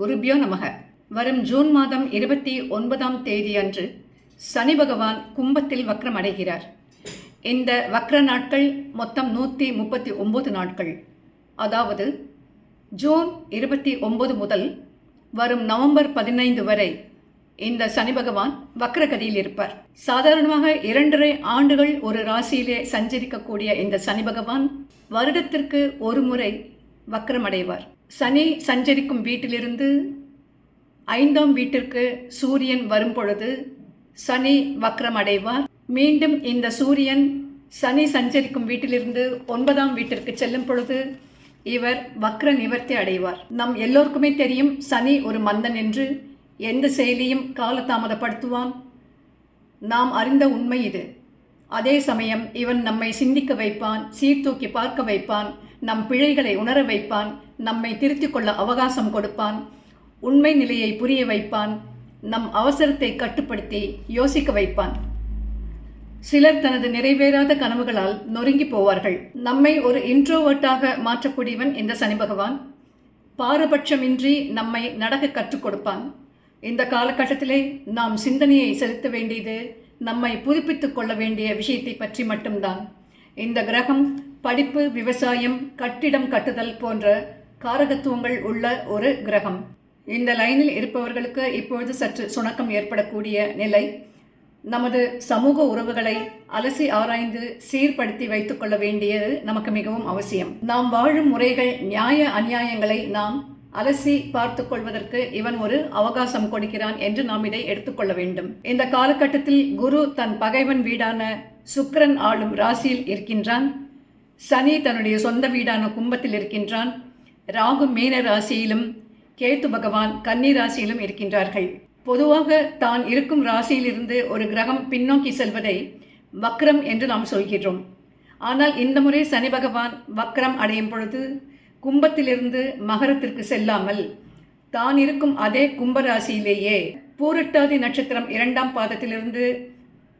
குருபியோ நமக. வரும் ஜூன் மாதம் இருபத்தி ஒன்பதாம் தேதி அன்று சனி பகவான் கும்பத்தில் வக்ரம் அடைகிறார். இந்த வக்ர நாட்கள் மொத்தம் நூற்றி முப்பத்தி ஒம்பது நாட்கள். அதாவது ஜூன் இருபத்தி ஒம்பது முதல் வரும் நவம்பர் பதினைந்து வரை இந்த சனி பகவான் வக்ரகதியில் இருப்பார். சாதாரணமாக இரண்டரை ஆண்டுகள் ஒரு ராசியிலே சஞ்சரிக்கக்கூடிய இந்த சனி பகவான் வருடத்திற்கு ஒரு முறை வக்ரமடைவார் சனி சஞ்சரிக்கும் வீட்டிலிருந்து ஐந்தாம் வீட்டிற்கு சூரியன் வரும் பொழுது சனி வக்ரமடைவார் மீண்டும் இந்த சூரியன் சனி சஞ்சரிக்கும் வீட்டிலிருந்து ஒன்பதாம் வீட்டிற்கு செல்லும் பொழுது இவர் வக்ர நிவர்த்தி அடைவார். நம் எல்லோருக்குமே தெரியும் சனி ஒரு மந்தன் என்று எந்த செயலியும் காலதாமதப்படுத்துவான். நாம் அறிந்த உண்மை இது. அதே சமயம் இவன் நம்மை சிந்திக்க வைப்பான் சீர்தூக்கி பார்க்க வைப்பான் நம் பிழைகளை உணர வைப்பான் நம்மை திருத்திக் கொள்ள அவகாசம் கொடுப்பான் உண்மை நிலையை புரிய வைப்பான் நம் அவசரத்தை கட்டுப்படுத்தி யோசிக்க வைப்பான். சிலர் தனது நிறைவேறாத கனவுகளால் நொறுங்கி போவார்கள். நம்மை ஒரு இன்ட்ரோவர்ட்டாக மாற்றக்கூடியவன் இந்த சனி பகவான். பாரபட்சமின்றி நம்மை நடக்க கற்றுக் கொடுப்பான். இந்த காலகட்டத்திலே நாம் சிந்தனையை செலுத்த வேண்டியது நம்மை புதுப்பித்துக் கொள்ள வேண்டிய விஷயத்தை பற்றி மட்டும்தான். இந்த கிரகம் படிப்பு விவசாயம் கட்டிடம் கட்டுதல் போன்ற காரகத்துவங்கள் உள்ள ஒரு கிரகம். இந்த லைனில் இருப்பவர்களுக்கு இப்பொழுது சற்று சுணக்கம் ஏற்படக்கூடிய நிலை. நமது சமூக உறவுகளை அலசி ஆராய்ந்து சீர்படுத்தி வைத்துக் கொள்ள வேண்டியது நமக்கு மிகவும் அவசியம். நாம் வாழும் முறைகள் நியாய அநியாயங்களை நாம் அலசி பார்த்து கொள்வதற்கு இவன் ஒரு அவகாசம் கொடுக்கிறான் என்று நாம் இதை எடுத்துக்கொள்ள வேண்டும். இந்த காலகட்டத்தில் குரு தன் பகைவன் வீடான சுக்கரன் ஆளும் ராசியில் இருக்கின்றான். சனி தன்னுடைய சொந்த வீடான கும்பத்தில் இருக்கின்றான். ராகு மீன ராசியிலும் கேத்து பகவான் கன்னி ராசியிலும் இருக்கின்றார்கள். பொதுவாக தான் இருக்கும் ராசியிலிருந்து ஒரு கிரகம் பின்னோக்கி செல்வதை வக்ரம் என்று நாம் சொல்கிறோம் ஆனால் இந்த முறை சனி பகவான் வக்ரம் அடையும் பொழுது கும்பத்திலிருந்து மகரத்திற்கு செல்லாமல் தான் இருக்கும் அதே கும்பராசியிலேயே பூரட்டாதி நட்சத்திரம் இரண்டாம் பாதத்திலிருந்து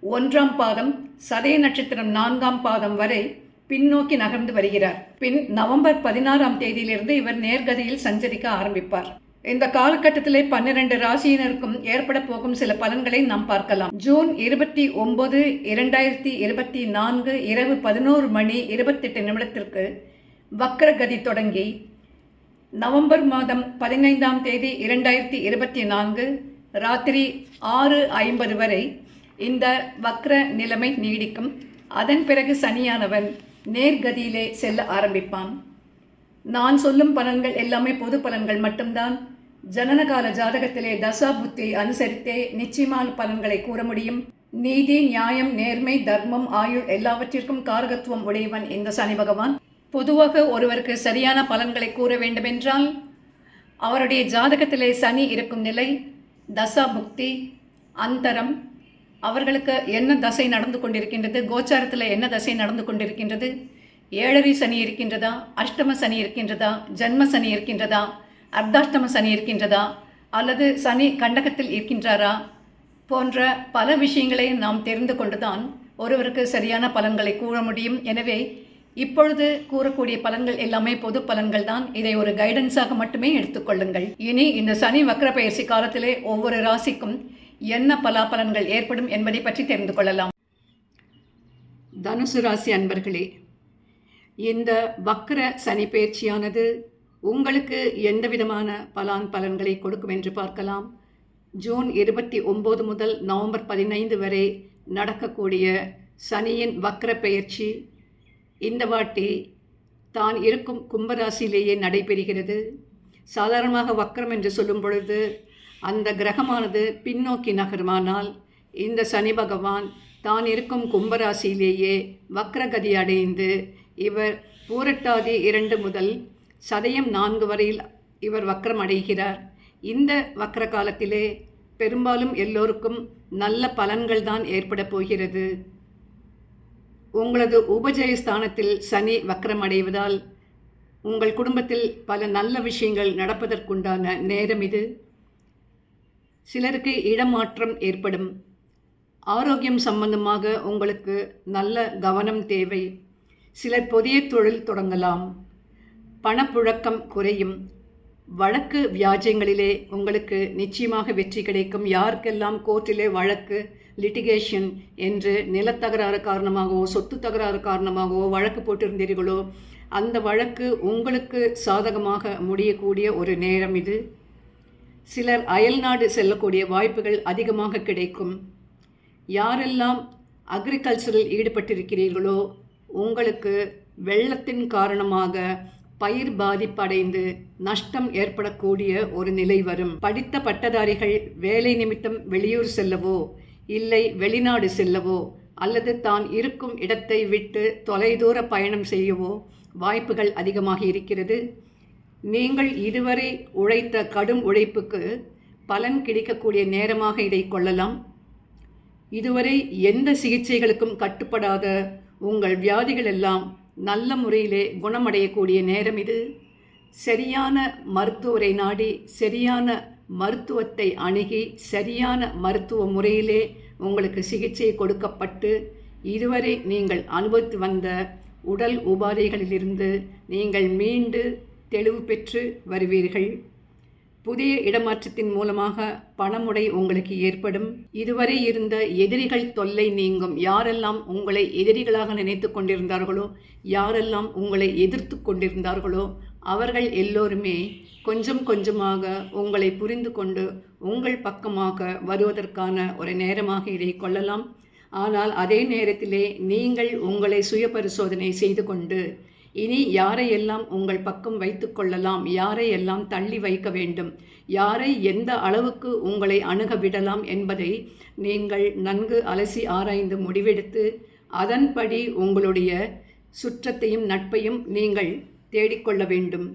ஒன்றாம் பாதம் சதய நட்சத்திரம் நான்காம் பாதம் வரை பின்னோக்கி நகர்ந்து வருகிறார். பின் நவம்பர் பதினாறாம் தேதியிலிருந்து இவர் நேர்கதியில் சஞ்சரிக்க ஆரம்பிப்பார். இந்த காலகட்டத்திலே பன்னிரண்டு ராசியினருக்கும் ஏற்பட போகும் சில பலன்களை நாம் பார்க்கலாம். ஜூன் இருபத்தி ஒன்பது இரண்டாயிரத்தி இருபத்தி நான்கு இரவு பதினோரு மணி இருபத்தெட்டு நிமிடத்திற்கு வக்ரகதி தொடங்கி நவம்பர் மாதம் பதினைந்தாம் தேதி இரண்டாயிரத்தி இருபத்தி நான்கு ராத்திரி ஆறு ஐம்பது வரை இந்த வக்ர நிலைமை நீடிக்கும். அதன் பிறகு சனியானவன் நேர்கதியிலே செல்ல ஆரம்பிப்பான். நான் சொல்லும் பலன்கள் எல்லாமே பொது பலன்கள் மட்டும்தான். ஜனனகால ஜாதகத்திலே தசா புத்தி அனுசரித்தே நிச்சயமான பலன்களை கூற முடியும். நீதி நியாயம் நேர்மை தர்மம் ஆயுள் எல்லாவற்றிற்கும் காரகத்துவம் உடையவன் இந்த சனி பகவான். பொதுவாக ஒருவருக்கு சரியான பலன்களை கூற வேண்டுமென்றால் அவருடைய ஜாதகத்திலே சனி இருக்கும் நிலை தசா புக்தி அந்தரம் அவர்களுக்கு என்ன தசை நடந்து கொண்டிருக்கின்றது? கோச்சாரத்தில் என்ன தசை நடந்து கொண்டிருக்கின்றது? ஏழரை சனி இருக்கின்றதா? அஷ்டம சனி இருக்கின்றதா? ஜன்ம சனி இருக்கின்றதா? அர்த்தாஷ்டம சனி இருக்கின்றதா? அல்லது சனி கண்டகத்தில் இருக்கின்றாரா? போன்ற பல விஷயங்களை நாம் தெரிந்து கொண்டுதான் ஒருவருக்கு சரியான பலன்களை கூற முடியும். எனவே இப்பொழுது கூறக்கூடிய பலன்கள் எல்லாமே பொது பலன்கள் தான். இதை ஒரு கைடன்ஸாக மட்டுமே எடுத்துக்கொள்ளுங்கள் இனி இந்த சனி வக்ர பயிற்சி காலத்திலே ஒவ்வொரு ராசிக்கும் என்ன பலாபலன்கள் ஏற்படும் என்பதை பற்றி தெரிந்து கொள்ளலாம். தனுசு ராசி அன்பர்களே இந்த வக்ர சனி பயிற்சியானது உங்களுக்கு எந்த விதமான பலான் பலன்களை கொடுக்கும் என்று பார்க்கலாம். ஜூன் இருபத்தி ஒம்பது முதல் நவம்பர் பதினைந்து வரை நடக்கக்கூடிய சனியின் வக்கர பெயர்ச்சி இந்த வாட்டி தான் இருக்கும் கும்பராசியிலேயே நடைபெறுகிறது. சாதாரணமாக வக்கரம் என்று சொல்லும் பொழுது அந்த கிரகமானது பின்னோக்கி நகருமானால் இந்த சனி பகவான் தான் இருக்கும் கும்பராசியிலேயே வக்ரகதி அடைந்து இவர் பூரட்டாதி இரண்டு முதல் சதயம் நான்கு வரையில் இவர் வக்ரம் அடைகிறார். இந்த வக்ர காலத்திலே பெரும்பாலும் எல்லோருக்கும் நல்ல பலன்கள் தான் ஏற்பட போகிறது. உங்களது உபஜய ஸ்தானத்தில் சனி வக்ரம் அடைவதால் உங்கள் குடும்பத்தில் பல நல்ல விஷயங்கள் நடப்பதற்குண்டான நேரம் இது. சிலருக்கு இடமாற்றம் ஏற்படும். ஆரோக்கியம் சம்பந்தமாக உங்களுக்கு நல்ல கவனம் தேவை. சிலர் புதிய தொழில் தொடங்கலாம். பணப்புழக்கம் குறையும். வழக்கு வியாஜ்யங்களிலே உங்களுக்கு நிச்சயமாக வெற்றி கிடைக்கும். யாருக்கெல்லாம் கோர்ட்டிலே வழக்கு லிட்டிகேஷன் என்று நிலத்தகராறு காரணமாகவோ சொத்து தகராறு காரணமாகவோ வழக்கு போட்டிருந்தீர்களோ அந்த வழக்கு உங்களுக்கு சாதகமாக முடியக்கூடிய ஒரு நேரம் இது. சிலர் அயல்நாடு செல்லக்கூடிய வாய்ப்புகள் அதிகமாக கிடைக்கும். யாரெல்லாம் அக்ரிகல்ச்சரில் ஈடுபட்டிருக்கிறீர்களோ உங்களுக்கு வெள்ளத்தின் காரணமாக பயிர் பாதிப்படைந்து நஷ்டம் ஏற்படக்கூடிய ஒரு நிலை வரும். படித்த பட்டதாரிகள் வேலை நிமித்தம் வெளியூர் செல்லவோ இல்லை வெளிநாடு செல்லவோ அல்லது தான் இருக்கும் இடத்தை விட்டு தொலைதூர பயணம் செய்யவோ வாய்ப்புகள் அதிகமாக இருக்கிறது. நீங்கள் இதுவரை உழைத்த கடும் உழைப்புக்கு பலன் கிடைக்கக்கூடிய நேரமாக இதை கொள்ளலாம். இதுவரை எந்த சிகிச்சைகளுக்கும் கட்டுப்படாத உங்கள் வியாதிகள் எல்லாம் நல்ல முறையிலே குணமடையக்கூடிய நேரம் இது. சரியான மருத்துவரை நாடி சரியான மருத்துவத்தை அணுகி சரியான மருத்துவ முறையிலே உங்களுக்கு சிகிச்சை கொடுக்கப்பட்டு இதுவரை நீங்கள் அனுபவித்து வந்த உடல் உபாதைகளிலிருந்து நீங்கள் மீண்டு தெளிவு பெற்று வருவீர்கள். புதிய இடமாற்றத்தின் மூலமாக பணமுடை உங்களுக்கு ஏற்படும். இதுவரை இருந்த எதிரிகள் தொல்லை நீங்கும். யாரெல்லாம் உங்களை எதிரிகளாக நினைத்து கொண்டிருந்தார்களோ யாரெல்லாம் உங்களை எதிர்த்து கொண்டிருந்தார்களோ அவர்கள் எல்லோருமே கொஞ்சம் கொஞ்சமாக உங்களை புரிந்து கொண்டு உங்கள் பக்கமாக வருவதற்கான ஒரு நேரமாக இதை கொள்ளலாம். ஆனால் அதே நேரத்திலே நீங்கள் உங்களை சுய பரிசோதனை செய்து கொண்டு இனி யாரையெல்லாம் உங்கள் பக்கம் வைத்து கொள்ளலாம் யாரையெல்லாம் தள்ளி வைக்க வேண்டும் யாரை எந்த அளவுக்கு உங்களை அணுக விடலாம் என்பதை நீங்கள் நன்கு அலசி ஆராய்ந்து முடிவெடுத்து அதன்படி உங்களுடைய சுற்றத்தையும் நட்பையும் நீங்கள் தேடிக்கொள்ள வேண்டும்.